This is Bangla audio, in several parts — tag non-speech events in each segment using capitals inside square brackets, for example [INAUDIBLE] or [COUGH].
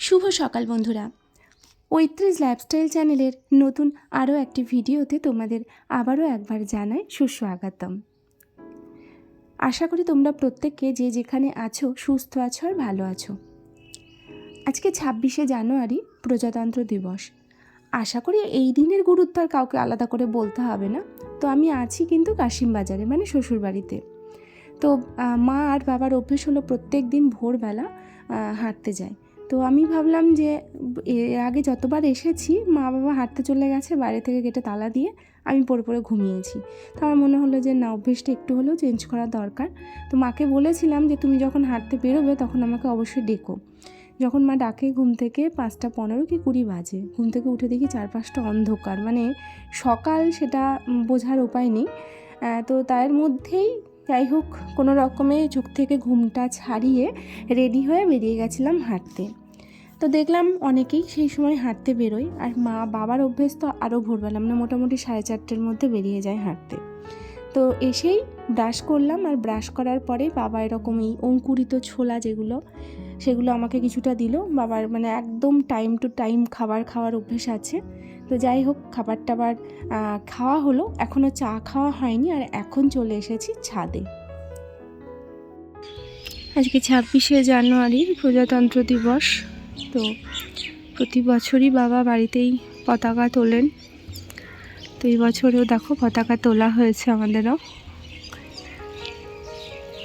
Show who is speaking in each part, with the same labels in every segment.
Speaker 1: শুভ সকাল বন্ধুরা। ঐত্রিশ লাইফস্টাইল চ্যানেলের নতুন আরও একটি ভিডিওতে তোমাদের আবারও একবার জানাই সুস্বাগতম। আশা করি তোমরা প্রত্যেককে যে যেখানে আছো, সুস্থ আছো আর ভালো আছো। আজকে ছাব্বিশে জানুয়ারি, প্রজাতন্ত্র দিবস। আশা করি এই দিনের গুরুত্ব আর কাউকে আলাদা করে বলতে হবে না। তো আমি আছি কিন্তু কাশিম বাজারে মানে শ্বশুরবাড়িতে। তো মা আর বাবার অভ্যেস হলো প্রত্যেক দিন ভোরবেলা হাঁটতে যায়। তো আমি ভাবলাম যে এর আগে যতবার এসেছি মা বাবা হাঁটতে চলে গেছে বাইরে থেকে গেটে তালা দিয়ে আমি পড়ে পড়ে ঘুমিয়েছি। তো আমার মনে হলো যে, না, অভ্যেসটা একটু হলেও চেঞ্জ করা দরকার। তো মাকে বলেছিলাম যে, তুমি যখন হাঁটতে বেরোবে, তখন আমাকে অবশ্যই ডেকো। যখন মা ডাকে ঘুম থেকে পাঁচটা পনেরো কি কুড়ি বাজে, ঘুম থেকে উঠে দেখি চারপাশটা অন্ধকার। মানে সকাল সেটা বোঝার উপায় নেই। তো তার মধ্যেই যাই হোক, কোনো রকমে চোখ থেকে ঘুমটা ছাড়িয়ে রেডি হয়ে বেরিয়ে গেছিলাম হাঁটতে। তো দেখলাম অনেকেই সেই সময় হাঁটতে বেরোয় আর মা বাবার অভ্যেস তো আরও ভোরবেলা মানে মোটামুটি সাড়ে চারটের মধ্যে বেরিয়ে যায় হাঁটতে। তো এসেই ব্রাশ করলাম আর ব্রাশ করার পরে বাবা এরকম এই অঙ্কুরিত ছোলা যেগুলো, সেগুলো আমাকে কিছুটা দিল। বাবার মানে একদম টাইম টু টাইম খাবার খাওয়ার অভ্যেস আছে। তো যাই হোক খাবার টাবার খাওয়া হলো। এখনও চা খাওয়া হয়নি আর এখন চলে এসেছি ছাদে। আজকে ছাব্বিশে জানুয়ারি প্রজাতন্ত্র দিবস। তো প্রতি বছরই বাবা বাড়িতেই পতাকা তোলেন। তো এই বছরেও দেখো পতাকা তোলা হয়েছে আমাদেরও।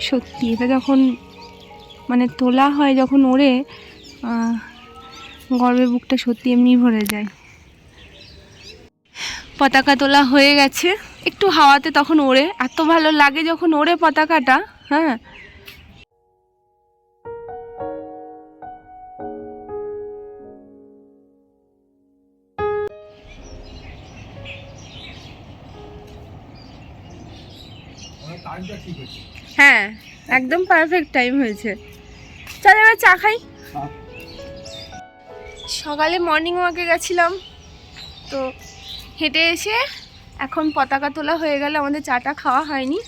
Speaker 1: সত্যি এটা যখন মানে তোলা হয় যখন ওড়ে আহ, গর্বে বুকটা সত্যি এমনি ভরে যায়। পতাকা তোলা হয়ে গেছে। একটু হাওয়াতে তখন ওড়ে। এত ভালো লাগে যখন ওড়ে পতাকাটা হ্যাঁ? হ্যাঁ একদম পারফেক্ট টাইম হয়েছে। চল এবার চা খাই। সকালে মর্নিং ওয়াকে গেছিলাম তো হেঁটে এসে এখন পতাকা তোলা হয়ে গেল আমাদের চাটা খাওয়া হয়নি।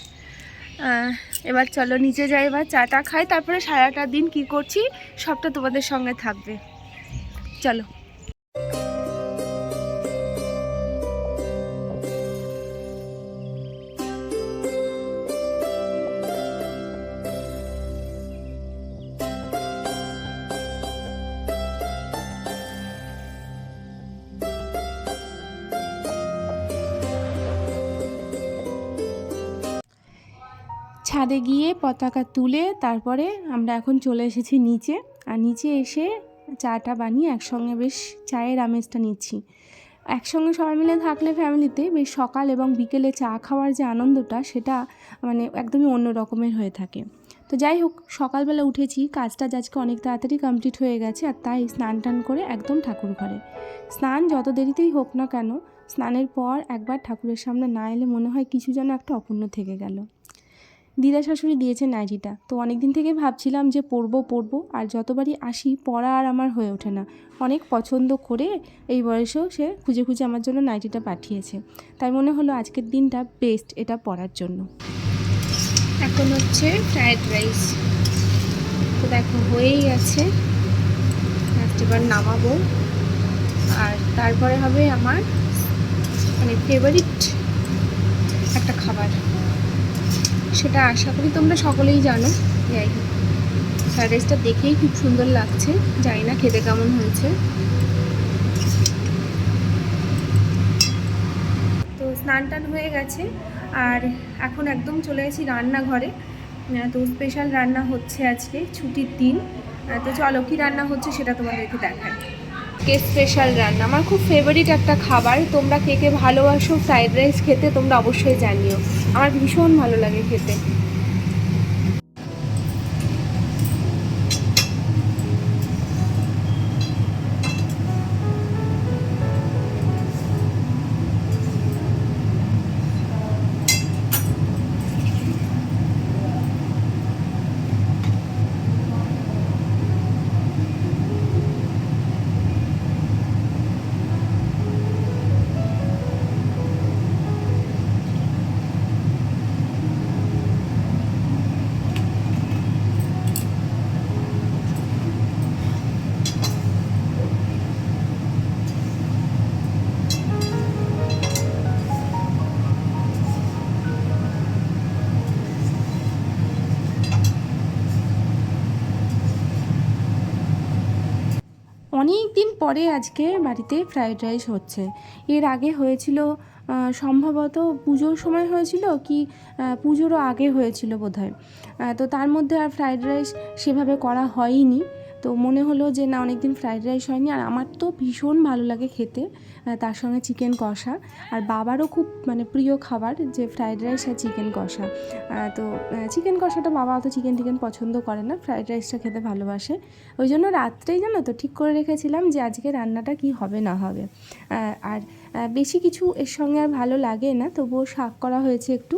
Speaker 1: এবার চলো নিচে যাই এবার চাটা খাই তারপরে সারাটা দিন কি করছি সবটা তোমাদের সঙ্গে থাকবে। চলো। ছাদে গিয়ে পতাকা তুলে তারপরে আমরা এখন চলে এসেছি নিচে। আর নিচে এসে চাটা বানিয়ে একসঙ্গে বেশ চায়ের আমেজটা নিচ্ছি। একসঙ্গে সবাই মিলে থাকলে ফ্যামিলিতে বেশ সকাল এবং বিকেলে চা খাওয়ার যে আনন্দটা, সেটা মানে একদমই অন্য রকমের হয়ে থাকে। তো যাই হোক, সকালবেলা উঠেছি, কাজটা আজকে অনেক তাড়াতাড়ি কমপ্লিট হয়ে গেছে, আর তাই স্নান টান করে একদম ঠাকুর ঘরে। স্নান যত দেরিতেই হোক না কেন, স্নানের পর একবার ঠাকুরের সামনে না এলে মনে হয় কিছু যেন একটা অপূর্ণ থেকে গেল। দিদা শাশুড়ি দিয়েছে নাইটিটা তো অনেক দিন থেকে ভাবছিলাম যে পরবো পরবো, আর যতবারই আসি পরা আর আমার হয়ে ওঠে না। অনেক পছন্দ করে এই বয়সেও সে খুঁজে খুঁজে আমার জন্য নাইটিটা পাঠিয়েছে। তাই মনে হলো আজকের দিনটা বেস্ট এটা পরার জন্য। এখন হচ্ছে ফ্রায়েড রাইস তো দেখো হয়েই Just এবার নামাবো। আর তারপরে হবে আমার মানে ফেভারিট একটা খাবার। সেটা আশা করি তোমরা সকলেই জানো। যাই হোক ফ্রাইড রাইসটা দেখেই খুব সুন্দর লাগছে। জানি না খেতে কেমন হয়েছে। তো স্নান টান হয়ে গেছে। আর এখন একদম চলে গেছি রান্নাঘরে। তো স্পেশাল রান্না হচ্ছে আজকে ছুটির দিন। তো চলো কী রান্না হচ্ছে সেটা তোমাদেরকে দেখাই। কে স্পেশাল রান্না? আমার খুব ফেভারিট একটা খাবার। তোমরা কে কে ভালোবাসো ফ্রাইড রাইস খেতে তোমরা অবশ্যই জানিও। আমার ভীষণ ভালো লাগে খেতে। পরে আজকে বাড়িতে ফ্রায়েড রাইস হচ্ছে। এর আগে হয়েছিল সম্ভবত পুজোর সময় হয়েছিল কি পুজোরও আগে হয়েছিল বোধহয়। তো তার মধ্যে আর ফ্রায়েড রাইস সেভাবে করা হয়নি। তো মনে হলো যে না, অনেকদিন ফ্রায়েড রাইস হয়নি। আর আমার তো ভীষণ ভালো লাগে খেতে। তার সঙ্গে চিকেন কষা। আর বাবারও খুব মানে প্রিয় খাবার যে ফ্রাইড রাইস আর চিকেন কষা। তো চিকেন কষাটা বাবা অত চিকেন টিকেন পছন্দ করে না ফ্রাইড রাইসটা খেতে ভালোবাসে। ওই জন্য রাত্রেই জানো তো ঠিক করে রেখেছিলাম যে আজকে রান্নাটা কি হবে না হবে। আর বেশি কিছু এর সঙ্গে আর ভালো লাগে না, তবুও শাক করা হয়েছে একটু।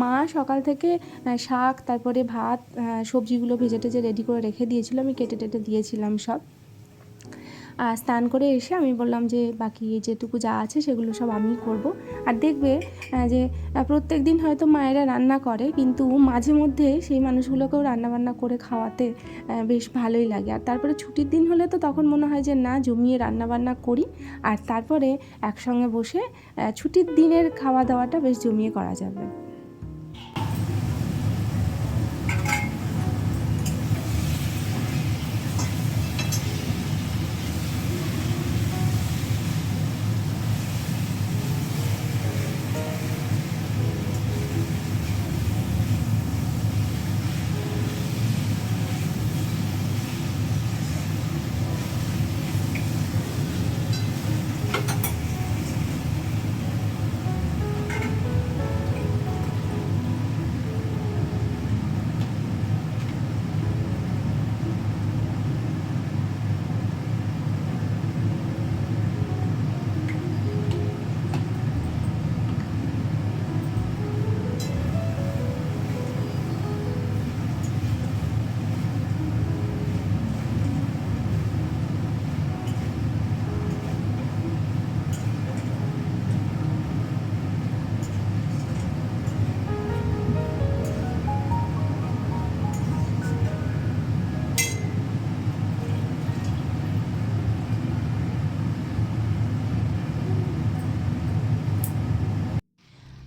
Speaker 1: মা সকাল থেকে শাক, তারপরে ভাত সবজিগুলো ভেজে টেজে রেডি করে রেখে দিয়েছিল, আমি কেটে টেটে দিয়েছিলাম সব। স্নান করে এসে আমি বললাম যে, বাকি যেটুকু যা আছে সেগুলো সব আমিই করব। আর দেখবে যে প্রত্যেক দিন হয়তো মায়েরা রান্না করে, কিন্তু মাঝে মধ্যে সেই মানুষগুলোকেও রান্না বান্না করে খাওয়াতে বেশ ভালোই লাগে। আর তারপরে ছুটির দিন হলে তো তখন মনে হয় যে, না, জমিয়ে রান্না বান্না করি। আর তারপরে একসঙ্গে বসে ছুটির দিনের খাওয়া দাওয়াটা বেশ জমিয়ে করা যাবে।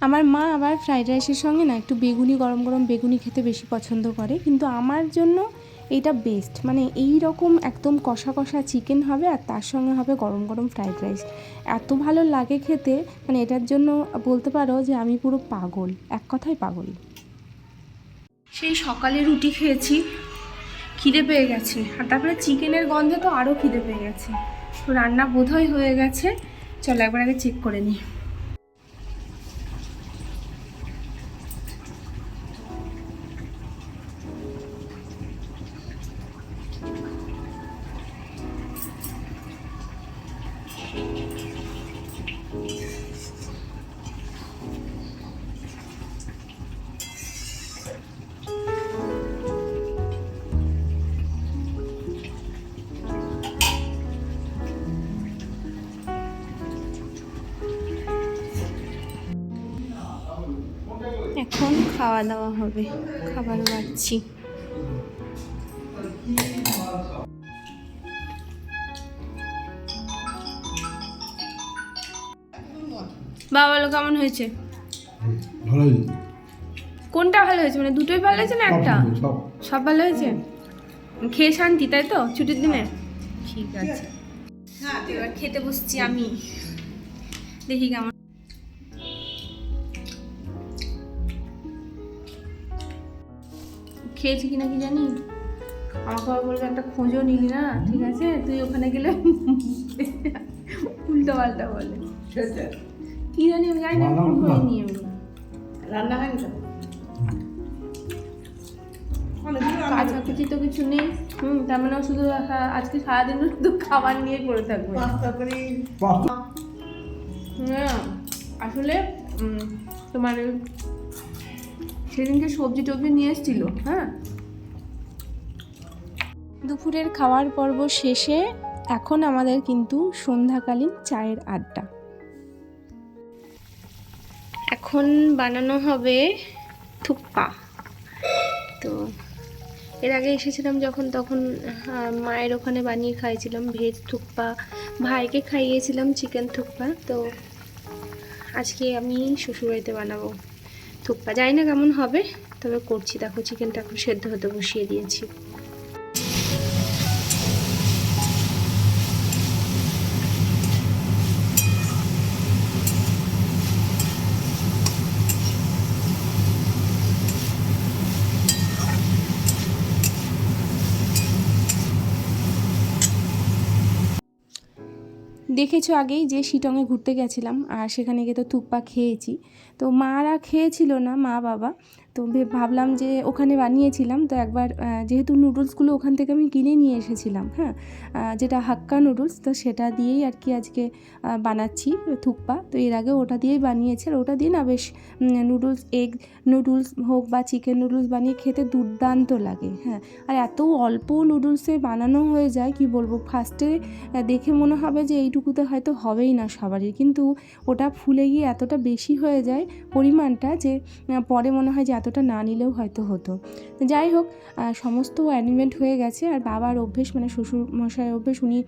Speaker 1: আমার মা আবার ফ্রাইড রাইসের সঙ্গে না একটু বেগুনি, গরম গরম বেগুনি খেতে বেশি পছন্দ করে। কিন্তু আমার জন্য এইটা বেস্ট মানে এই রকম একদম কষা কষা চিকেন হবে আর তার সঙ্গে হবে গরম গরম ফ্রাইড রাইস। এত ভালো লাগে খেতে মানে এটার জন্য বলতে পারো যে আমি পুরো পাগল। এক কথায় পাগল। সেই সকালে রুটি খেয়েছি, খিদে পেয়ে গেছে। আর তারপরে চিকেনের গন্ধে তো আরও খিদে পেয়ে গেছে। তো রান্না বোধহয় হয়ে গেছে। চলো একবার আগে চেক করে নিই। এখন খাওয়া দাওয়া হবে খাবার বাড়ছি। বাবা বলো কেমন হয়েছে? কোনটা ভালো হয়েছে? মানে দুটোই ভালো হয়েছে না একটা?
Speaker 2: সব।
Speaker 1: সব ভালো হয়েছে? খেয়ে শান্তি তাই তো? ছুটির দিনে? ঠিক আছে। এবার খেতে বসছি আমি। দেখি কেমন খেয়েছি কিনা কি জানি? আমাকে আবার বলবে একটা খোঁজও নিলি না ঠিক আছে? তুই ওখানে গেলে [LAUGHS] উল্টো পাল্টা বলে কি জানি আমি জানি না এমনি।
Speaker 3: রান্না হয়নি তো?
Speaker 1: কাছাকাছি তো কিছু নেই। হুম তার মানে শুধু আজকে সারাদিন শুধু খাবার নিয়ে পড়ে থাকবে।
Speaker 3: পাস্তা
Speaker 1: হ্যাঁ আসলে উম, তোমার সেদিনকে সবজি টবজি নিয়ে এসেছিল হ্যাঁ? দুপুরের খাওয়ার পর্ব শেষে এখন আমাদের কিন্তু সন্ধ্যাকালীন চায়ের আড্ডা। এখন বানানো হবে থুপ্পা। তো এর আগে এসেছিলাম যখন, তখন মায়ের ওখানে বানিয়ে খাইছিলাম ভেজ থুপ্পা। ভাইকে খাইয়েছিলাম চিকেন থুপ্পা। তো আজকে আমি শ্বশুরবাড়িতে বানাবো। থুপ্পা জানি না কেমন হবে তবে করছি। দেখো চিকেনটা এখন সেদ্ধ হতে বসিয়ে দিয়েছি। দেখেছ আগেই যে শিটংয়ে ঘুরতে গেছিলাম আর সেখানে গিয়ে তো থুপ্পা খেয়েছি। তো মারা খেয়েছিল না মা বাবা তো ভাবলাম যে ওখানে বানিয়েছিলাম। তো একবার যেহেতু নুডলসগুলো ওখান থেকে আমি কিনে নিয়ে এসেছিলাম হ্যাঁ যেটা হাক্কা নুডলস, তো সেটা দিয়েই আর কি আজকে বানাচ্ছি থুকপা। তো এর আগে ওটা দিয়েই বানিয়েছে আর ওটা দিয়ে না বেশ নুডলস, এগ নুডলস হোক বা চিকেন নুডলস বানিয়ে খেতে দুর্দান্ত লাগে হ্যাঁ। আর এত অল্প নুডলসে বানানো হয়ে যায়, কি বলব ফার্স্টে দেখে মনে হবে যে এইটুকুতে হয়তো হবেই না সবারই। কিন্তু ওটা ফুলে গিয়ে এতটা বেশি হয়ে যায় পরিমাণটা যে পরে মনে হয় যে এতটা না নিলেও হয়তো হতো। যাই হোক সমস্ত অ্যারেঞ্জমেন্ট হয়ে গেছে আর বাবার অভ্যেস মানে শ্বশুর মশাই অভ্যেস উনি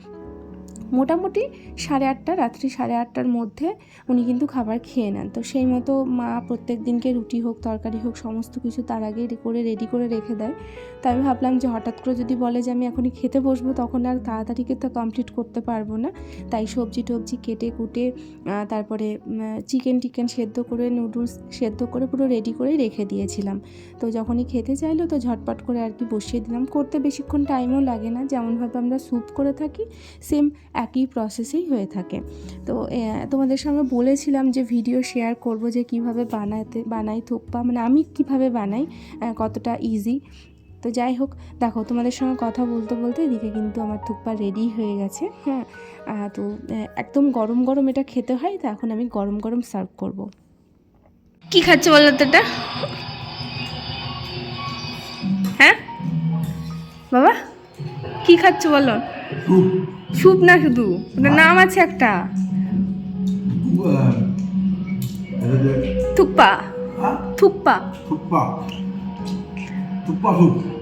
Speaker 1: মোটামুটি সাড়ে আটটা, রাত্রি সাড়ে আটটার মধ্যে উনি কিন্তু খাবার খেয়ে নেন। তো সেই মতো মা প্রত্যেক দিনকে রুটি হোক, তরকারি হোক, সমস্ত কিছু তার আগে করে রেডি করে রেখে দেয়। তো আমি ভাবলাম যে হঠাৎ করে যদি বলে যে আমি এখনই খেতে বসবো, তখন আর তাড়াতাড়ি তো কমপ্লিট করতে পারব না। তাই সবজি টবজি কেটে কুটে তারপরে চিকেন টিকেন সেদ্ধ করে নুডলস সেদ্ধ করে পুরো রেডি করে রেখে দিয়েছিলাম। তো যখনই খেতে চাইলো তো ঝটপট করে আর কি বসিয়ে দিলাম। করতে বেশিক্ষণ টাইমও লাগে না। যেমনভাবে আমরা স্যুপ করে থাকি সেম একই প্রসেসেই হয়ে থাকে। তো তোমাদের সঙ্গে বলেছিলাম যে ভিডিও শেয়ার করব যে কীভাবে বানাতে বানাই থুকপা মানে আমি কীভাবে বানাই কতটা ইজি তো যাই হোক দেখো তোমাদের সঙ্গে কথা বলতে বলতে এদিকে কিন্তু আমার থুকপা রেডি হয়ে গেছে হ্যাঁ। তো একদম গরম গরম এটা খেতে হয় তো এখন আমি গরম গরম সার্ভ করব। কি খাচ্ছে বলো তো এটা? হ্যাঁ? বাবা কি খাচ্ছ বলো? স্যুপ না শুধু নাম আছে একটা। থুপ্পা।
Speaker 2: হ্যাঁ?
Speaker 1: থুকপা
Speaker 2: থুপ্পা। থুপ্পা সুপ।